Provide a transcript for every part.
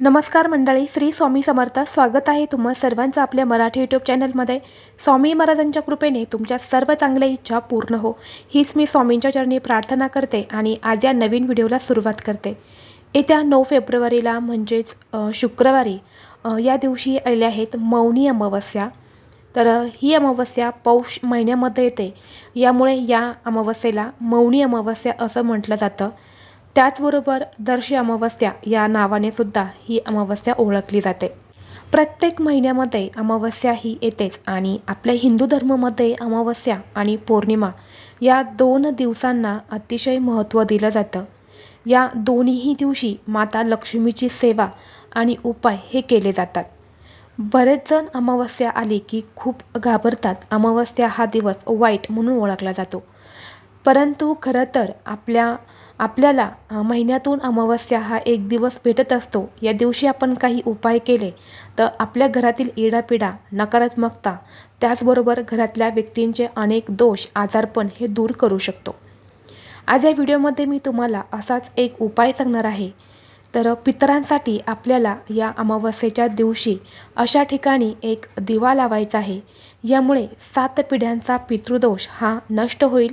नमस्कार मंडळी श्री स्वामी समर्थ. स्वागत आहे तुम्हा सर्वांचं आपल्या मराठी यूट्यूब चॅनलमध्ये स्वामी महाराजांच्या कृपेने तुमच्या सर्व चांगल्या इच्छा पूर्ण हो. हीच मी स्वामींच्या चरणी प्रार्थना करते आणि आज या नवीन व्हिडिओला सुरुवात करते. येत्या नऊ फेब्रुवारीला म्हणजेच शुक्रवारी या दिवशी आलेले आहेत मौनी अमावस्या. तर ही अमावस्या पौष महिन्यामध्ये येते. यामुळे या अमावस्येला मौनी अमावस्या असं म्हटलं जातं. त्याचबरोबर दर्शी अमावस्या या नावाने सुद्धा ही अमावस्या ओळखली जाते. प्रत्येक महिन्यामध्ये अमावस्या ही येतेच आणि आपल्या हिंदू धर्मामध्ये अमावस्या आणि पौर्णिमा या दोन दिवसांना अतिशय महत्त्व दिलं जातं. या दोन्हीही दिवशी माता लक्ष्मीची सेवा आणि उपाय हे केले जातात. बरेच जण अमावस्या आली की खूप घाबरतात. अमावस्या हा दिवस वाईट म्हणून ओळखला जातो. परंतु खरं तर आपल्या आपल्याला महिन्यातून अमावस्या हा एक दिवस भेटत असतो. या दिवशी आपण काही उपाय केले तर आपल्या घरातील इडापिडा नकारात्मकता त्याचबरोबर घरातल्या व्यक्तींचे अनेक दोष आजारपण हे दूर करू शकतो. आज या व्हिडिओमध्ये मी तुम्हाला असाच एक उपाय सांगणार आहे. तर पितरांसाठी आपल्याला या अमावस्येच्या दिवशी अशा ठिकाणी एक दिवा लावायचा आहे. यामुळे सात पिढ्यांचा पितृदोष हा नष्ट होईल.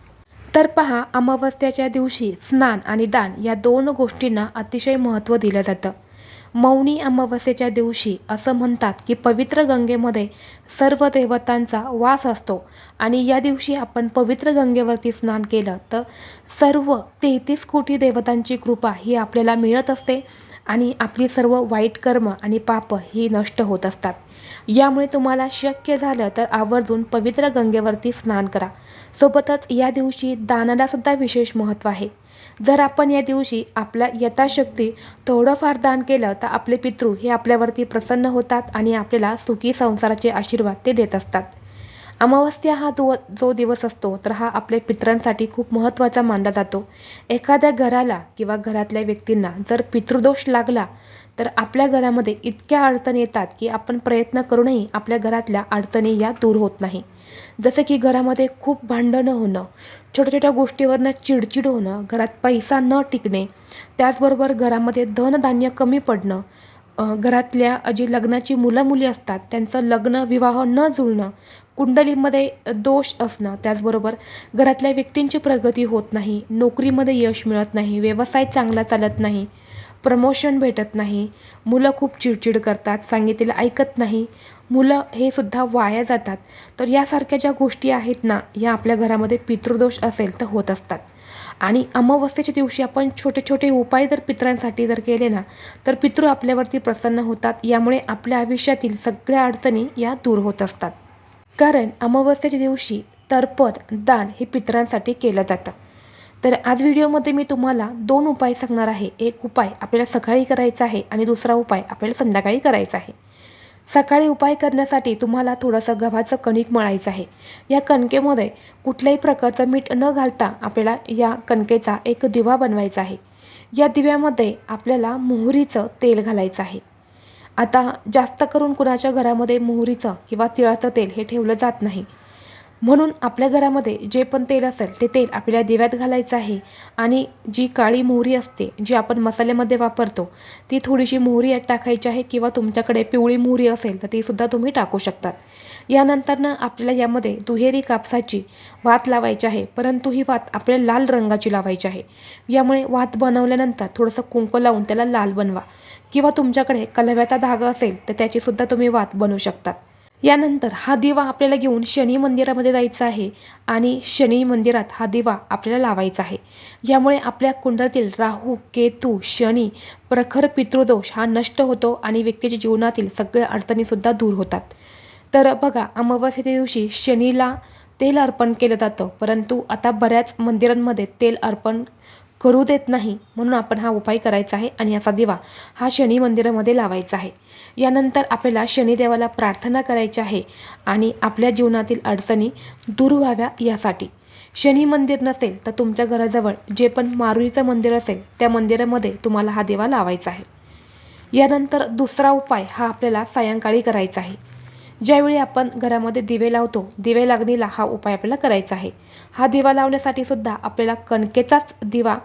तर पहा अमावस्याच्या दिवशी स्नान आणि दान या दोन गोष्टींना अतिशय महत्त्व दिलं जातं. मौनी अमावस्येच्या दिवशी असं म्हणतात की पवित्र गंगेमध्ये सर्व देवतांचा वास असतो आणि या दिवशी आपण पवित्र गंगेवरती स्नान केलं तर सर्व तेहतीस कोटी देवतांची कृपा ही आपल्याला मिळत असते. आणि आपली सर्व वाईट कर्म आणि पाप ही नष्ट होत असतात. यामुळे तुम्हाला शक्य झालं तर आवर्जून पवित्र गंगेवरती स्नान करा. सोबतच या दिवशी दानालासुद्धा विशेष महत्त्व आहे. जर आपण या दिवशी आपल्या यथाशक्ती थोडंफार दान केलं तर आपले पितृ हे आपल्यावरती प्रसन्न होतात आणि आपल्याला सुखी संसाराचे आशीर्वाद ते देत असतात. अमावस्या हा दो जो दिवस असतो तर हा आपल्या पितरांसाठी खूप महत्त्वाचा मानला जातो. एखाद्या घराला किंवा घरातल्या व्यक्तींना जर पितृदोष लागला तर आपल्या घरामध्ये इतक्या अडचणी येतात की आपण प्रयत्न करूनही आपल्या घरातल्या अडचणी या दूर होत नाही. जसं की घरामध्ये खूप भांडणं होणं छोट्या छोट्या गोष्टीवरनं चिडचिड होणं घरात पैसा न टिकणे त्याचबरोबर घरामध्ये धनधान्य कमी पडणं घरातल्या जी लग्नाची मुलं मुली असतात त्यांचं लग्न विवाह न जुळणं कुंडलीमध्ये दोष असणं त्याचबरोबर घरातल्या व्यक्तींची प्रगती होत नाही नोकरीमध्ये यश मिळत नाही व्यवसाय चांगला चालत नाही प्रमोशन भेटत नाही मुलं खूप चिडचिड करतात सांगितलेलं ऐकत नाही मुलं हे सुद्धा वाया जातात. तर यासारख्या ज्या गोष्टी आहेत ना या आपल्या घरामध्ये पितृदोष असेल तर होत असतात. आणि अमावस्येच्या दिवशी आपण छोटे छोटे उपाय जर पितरांसाठी जर केले ना तर पितृ आपल्यावरती प्रसन्न होतात यामुळे आपल्या आयुष्यातील सगळ्या अडचणी या दूर होत असतात. कारण अमावस्याच्या दिवशी तर्पण दान हे पितरांसाठी केलं जातं. तर आज व्हिडिओमध्ये मी तुम्हाला दोन उपाय सांगणार आहे. एक उपाय आपल्याला सकाळी करायचा आहे आणि दुसरा उपाय आपल्याला संध्याकाळी करायचा आहे. सकाळी उपाय करण्यासाठी तुम्हाला थोडंसं गव्हाचं कणिक मळायचं आहे. या कणकेमध्ये कुठल्याही प्रकारचं मीठ न घालता आपल्याला या कणकेचा एक दिवा बनवायचा आहे. या दिव्यामध्ये आपल्याला मोहरीचं तेल घालायचं आहे. आता जास्त करून कुणाच्या घरामध्ये मोहरीचं किंवा तिळाचं तेल हे ठेवलं जात नाही. म्हणून आपल्या घरामध्ये जे पण तेल असेल ते तेल आपल्या दिव्यात घालायचं आहे. आणि जी काळी मोहरी असते जी आपण मसाल्यामध्ये वापरतो ती थोडीशी मोहरी यात टाकायची आहे किंवा तुमच्याकडे पिवळी मोहरी असेल तर तीसुद्धा तुम्ही टाकू शकतात. यानंतरनं आपल्याला यामध्ये दुहेरी कापसाची वात लावायची आहे परंतु ही वात आपल्याला लाल रंगाची लावायची आहे. यामुळे वात बनवल्यानंतर थोडंसं कुंकू लावून त्याला लाल बनवा. किंवा तुमच्याकडे कलव्याचा धागा असेल तर त्याचीसुद्धा तुम्ही वात बनवू शकतात. यानंतर हा दिवा आपल्याला घेऊन शनी मंदिरामध्ये जायचा आहे आणि शनी मंदिरात हा दिवा आपल्याला लावायचा आहे. यामुळे आपल्या कुंडलातील राहू केतू शनी प्रखर पितृदोष हा नष्ट होतो आणि व्यक्तीच्या जीवनातील सगळ्या अडचणीसुद्धा दूर होतात. तर बघा अमावस्येच्या दिवशी शनीला तेल अर्पण केलं जातं परंतु आता बऱ्याच मंदिरांमध्ये तेल अर्पण करू देत नाही म्हणून आपण हा उपाय करायचा आहे आणि याचा दिवा हा शनी मंदिरामध्ये लावायचा आहे. यानंतर आपल्याला शनिदेवाला प्रार्थना करायची आहे आणि आपल्या जीवनातील अडचणी दूर व्हाव्या यासाठी. शनी मंदिर नसेल तर तुमच्या घराजवळ जे पण मारुलीचं मंदिर असेल त्या मंदिरामध्ये तुम्हाला हा देवा लावायचा आहे. यानंतर दुसरा उपाय हा आपल्याला सायंकाळी करायचा आहे. ज्यावेळी आपण घरामध्ये दिवे लावतो दिवे लागणीला हा उपाय आपल्याला करायचा आहे. हा दिवा लावण्यासाठी सुद्धा आपल्याला कणकेचाच दिवा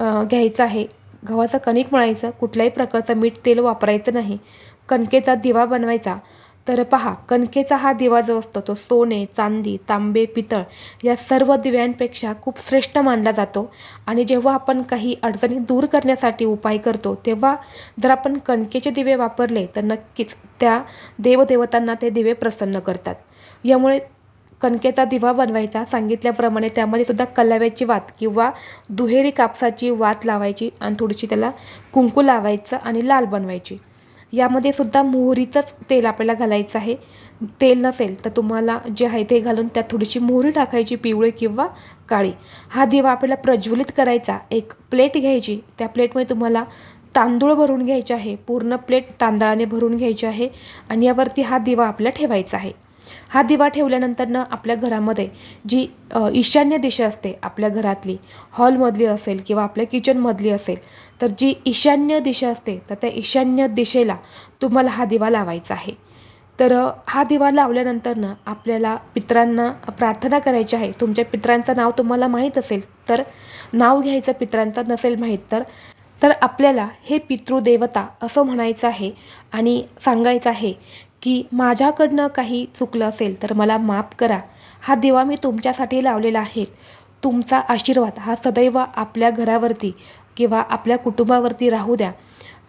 घ्यायचा आहे. गव्हाचं कणिक मळायचं कुठल्याही प्रकारचं मीठ तेल वापरायचं नाही. कणकेचा दिवा बनवायचा. तर पहा कणकेचा हा दिवा जो असतो तो सोने चांदी तांबे पितळ या सर्व दिव्यांपेक्षा खूप श्रेष्ठ मानला जातो. आणि जेव्हा आपण काही अडचणी दूर करण्यासाठी उपाय करतो तेव्हा जर आपण कणकेचे दिवे वापरले तर नक्कीच त्या देवदेवतांना ते दिवे प्रसन्न करतात. यामुळे कणकेचा दिवा बनवायचा सांगितल्याप्रमाणे त्यामध्ये सुद्धा कलाव्याची वात किंवा दुहेरी कापसाची वात लावायची आणि थोडीशी त्याला कुंकू लावायचं आणि लाल बनवायची. यामध्ये सुद्धा मोहरीचंच तेल आपल्याला घालायचं आहे. तेल नसेल तर तुम्हाला जे आहे ते घालून त्यात थोडीशी मोहरी टाकायची पिवळी किंवा काळी. हा दिवा आपल्याला प्रज्वलित करायचा. एक प्लेट घ्यायची. त्या प्लेटमध्ये तुम्हाला तांदूळ भरून घ्यायचे आहे. पूर्ण प्लेट तांदळाने भरून घ्यायची आहे. आणि यावरती हा दिवा आपल्याला ठेवायचा आहे. हा दिवा ठेवल्यानंतरनं आपल्या घरामध्ये जी ईशान्य दिशा असते आपल्या घरातली हॉलमधली असेल किंवा आपल्या किचनमधली असेल तर जी ईशान्य दिशा असते तर त्या ईशान्य दिशेला तुम्हाला हा दिवा लावायचा आहे. तर हा दिवा लावल्यानंतरनं आपल्याला पित्रांना प्रार्थना करायची आहे. तुमच्या पित्रांचं नाव तुम्हाला माहीत असेल तर नाव घ्यायचं पित्रांचं नसेल माहीत तर तर आपल्याला हे पितृदेवता असं म्हणायचं आहे आणि सांगायचं आहे की माझ्याकडनं काही चुकलं असेल तर मला माफ करा. हा दिवा मी तुमच्यासाठी लावलेला आहे. तुमचा आशीर्वाद हा सदैव आपल्या घरावरती किंवा आपल्या कुटुंबावरती राहू द्या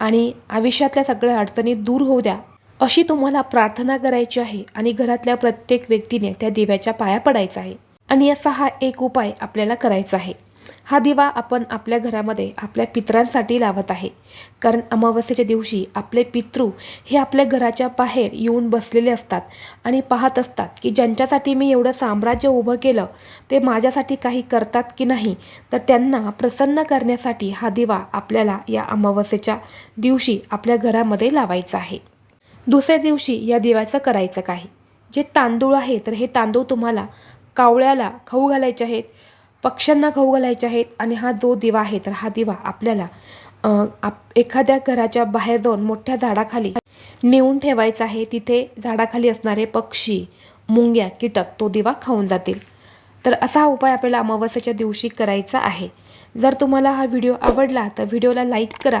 आणि आयुष्यातल्या सगळ्या अडचणी दूर होऊ द्या. अशी तुम्हाला प्रार्थना करायची आहे आणि घरातल्या प्रत्येक व्यक्तीने त्या दिव्याच्या पाया पडायचा आहे. आणि असा हा एक उपाय आपल्याला करायचा आहे. हा दिवा आपण आपल्या घरामध्ये आपल्या पितरांसाठी लावत आहे. कारण अमावस्येच्या दिवशी आपले पितृ हे आपल्या घराच्या बाहेर येऊन बसलेले असतात आणि पाहत असतात की ज्यांच्यासाठी मी एवढं साम्राज्य उभं केलं ते माझ्यासाठी काही करतात की नाही तर त्यांना प्रसन्न करण्यासाठी हा दिवा आपल्याला या अमावस्येच्या दिवशी आपल्या घरामध्ये लावायचा आहे. दुसऱ्या दिवशी या दिव्याचं करायचं काय जे तांदूळ आहे तर हे तांदूळ तुम्हाला कावळ्याला खाऊ घालायचे आहेत. पक्ष्यांना खाऊ घालायचे आहेत आणि हा जो दिवा आहे तर हा दिवा आपल्याला आप एखाद्या घराच्या बाहेर जाऊन मोठ्या झाडाखाली नेऊन ठेवायचा आहे. तिथे झाडाखाली असणारे पक्षी मुंग्या कीटक तो दिवा खाऊन जातील. तर असा हा उपाय आपल्याला अमावस्याच्या दिवशी करायचा आहे. जर तुम्हाला हा व्हिडिओ आवडला तर व्हिडिओला लाईक करा